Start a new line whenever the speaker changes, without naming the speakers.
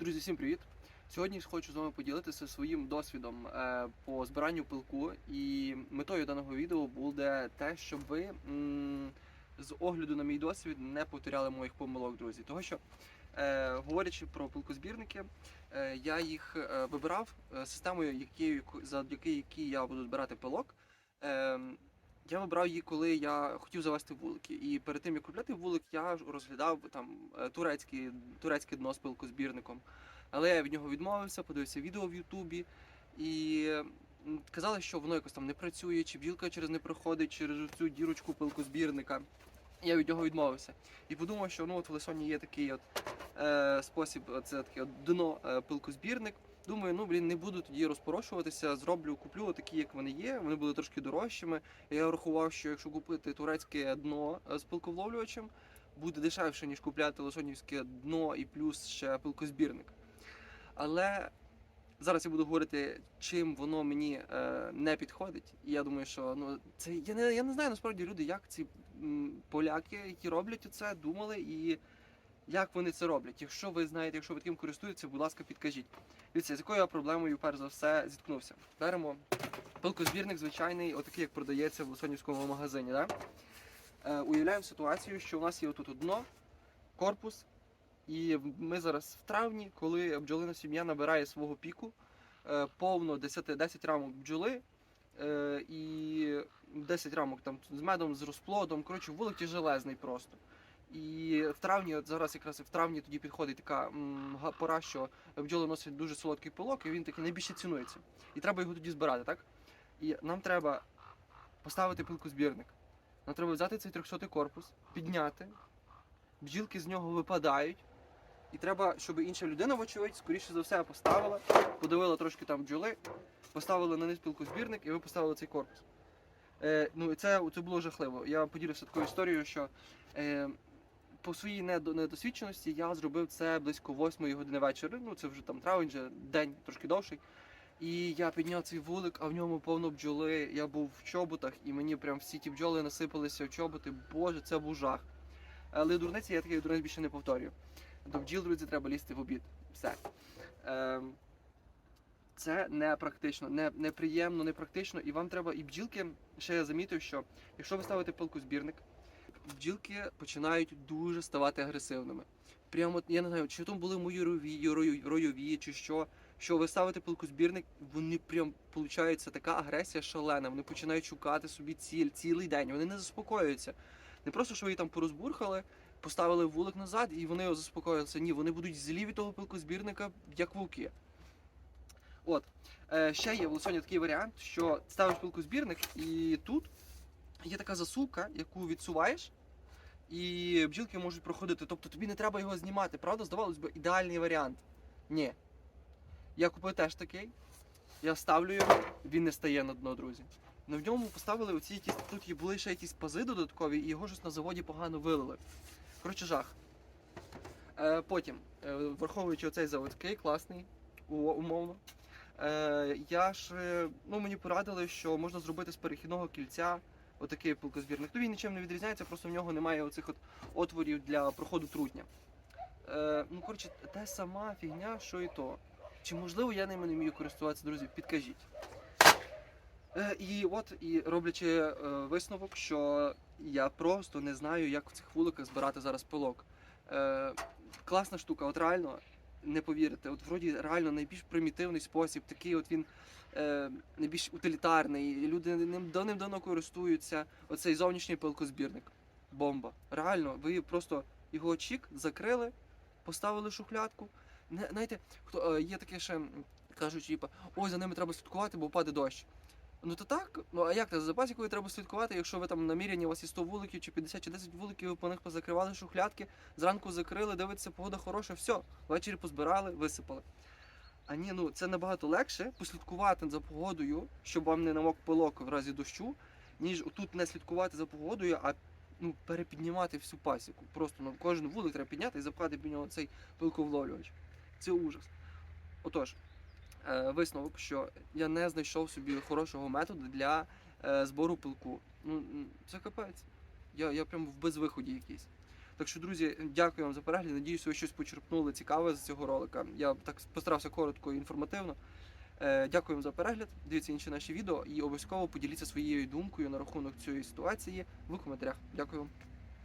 Друзі, всім привіт! Сьогодні хочу з вами поділитися своїм досвідом е, по збиранню пилку. І метою даного відео буде те, щоб ви з огляду на мій досвід не повторяли моїх помилок, друзі. Того що, е, говорячи про пилкозбірники, е, я їх вибирав системою, якою, завдяки якій я буду збирати пилок. Я вибрав її, коли я хотів завести вулики. І перед тим як купляти вулик, я розглядав там е, турецьке, турецьке дно з пилкозбірником. Але я від нього відмовився, подивився відео в Ютубі і казали, що воно якось там не працює, чи бджілка через не проходить через цю дірочку пилкозбірника. Я від нього відмовився. І подумав, що ну от в Лисоні є такий от е, спосіб, це таке дно е, пилкозбірник. Думаю, ну блін, не буду тоді розпорошуватися, зроблю, куплю такі, як вони є. Вони будуть трошки дорожчими. Я рахував, що якщо купити турецьке дно е, з пилковловлювачем, буде дешевше, ніж купляти лосонівське дно і плюс ще пилкозбірник. Але зараз я буду говорити, чим воно мені е, не підходить. І я думаю, що ну це я не, я не знаю насправді люди, як ці м, поляки, які роблять це, думали і як вони це роблять. Якщо ви знаєте, якщо ви таким користуєтеся, будь ласка, підкажіть. Дивіться, з якою я проблемою перш за все зіткнувся. Беремо пилкозбірник звичайний, отакий, як продається в Лосонівському магазині. Да? Е, уявляємо ситуацію, що у нас є отут дно, корпус, і ми зараз в травні, коли бджолина сім'я набирає свого піку, е, повно 10, 10 рамок бджоли е, і 10 рамок там з медом, з розплодом. Коротше, вулик тяжелезний просто. І в травні, от зараз якраз в травні тоді підходить така пора, що бджоли носять дуже солодкий пилок, і він такий найбільше цінується. І треба його тоді збирати, так? І нам треба поставити пилкозбірник. Нам треба взяти цей 300 корпус, підняти, бджілки з нього випадають. І треба, щоб інша людина, вочевидь, скоріше за все, поставила, подивила трошки там бджоли, поставила на низ пилкозбірник і ви поставили цей корпус. Е, ну і це, це було жахливо. Я поділився такою історією, що е, по своїй недосвідченості я зробив це близько 8 години вечора. Ну це вже там травень, вже день трошки довший. І я підняв цей вулик, а в ньому повно бджоли. Я був в чоботах, і мені прям всі ті бджоли насипалися в чоботи. Боже, це був жах. Але дурниці я такий дурниць більше не повторюю. До бджіл, друзі, треба лізти в обід. Все. Ем, це не практично, не, неприємно, не практично. І вам треба, і бджілки, ще я замітив, що якщо ви ставите пилкозбірник, бджілки починають дуже ставати агресивними. Прямо, я не знаю, чи то були мої ройові, рою- ройові, чи що. Що ви ставите пилкозбірник, вони прям получається така агресія шалена. Вони починають шукати собі ціль цілий день. Вони не заспокоюються. Не просто що їх там порозбурхали, поставили вулик назад і вони заспокоїлися. Ні, вони будуть злі від того пилкозбірника, як вовки. От. Е, ще є в Лосоні такий варіант, що ставиш пилкозбірник, і тут є така засувка, яку відсуваєш, і бджілки можуть проходити. Тобто тобі не треба його знімати. Правда, здавалось би, ідеальний варіант. Ні. Я купив теж такий. Я ставлю його, він не стає на дно, друзі. Но в ньому поставили оці якісь, тут були ще якісь пази додаткові, і його щось на заводі погано вилили. Коротше, жах. Е, потім, е, враховуючи оцей заводський, класний, умовно. Е, я ж, ну мені порадили, що можна зробити з перехідного кільця отакий пилкозбірник. Ну він нічим не відрізняється, просто в нього немає оцих от отворів для проходу трутня. Е, ну, коротше, та сама фігня, що і то. Чи можливо я ними не вмію користуватися, друзі? Підкажіть. Е, і от, і роблячи е, висновок, що я просто не знаю, як в цих вуликах збирати зараз пилок. Е, класна штука, от реально, не повірите, от вроді реально найбільш примітивний спосіб, такий от він е, найбільш утилітарний, люди ним давним давно користуються. Оцей зовнішній пилкозбірник. Бомба. Реально, ви просто його чік закрили, поставили шухлядку. Не, знаєте, хто е, є таке ще кажуть, типу, ой, за ними треба слідкувати, бо впаде дощ. Ну то так, ну а як це за пасікою треба слідкувати, якщо ви там наміряні, у вас є 100 вуликів, чи 50, чи 10 вуликів, ви по них позакривали шухлядки, зранку закрили, дивиться, погода хороша, все, ввечері позбирали, висипали. А ні, ну це набагато легше послідкувати за погодою, щоб вам не намок пилок в разі дощу, ніж тут не слідкувати за погодою, а ну, перепіднімати всю пасіку. Просто ну, кожен вулик треба підняти і запхати під нього цей пилковловлювач. Це ужас. Отож, висновок, що я не знайшов собі хорошого методу для е, збору пилку. Ну, це капець. Я, я прям в безвиході якийсь. Так що, друзі, дякую вам за перегляд. Надіюсь, ви щось почерпнули цікаве з цього ролика. Я так постарався коротко і інформативно. Е, Дякую вам за перегляд. Дивіться інші наші відео і обов'язково поділіться своєю думкою на рахунок цієї ситуації в коментарях. Дякую вам.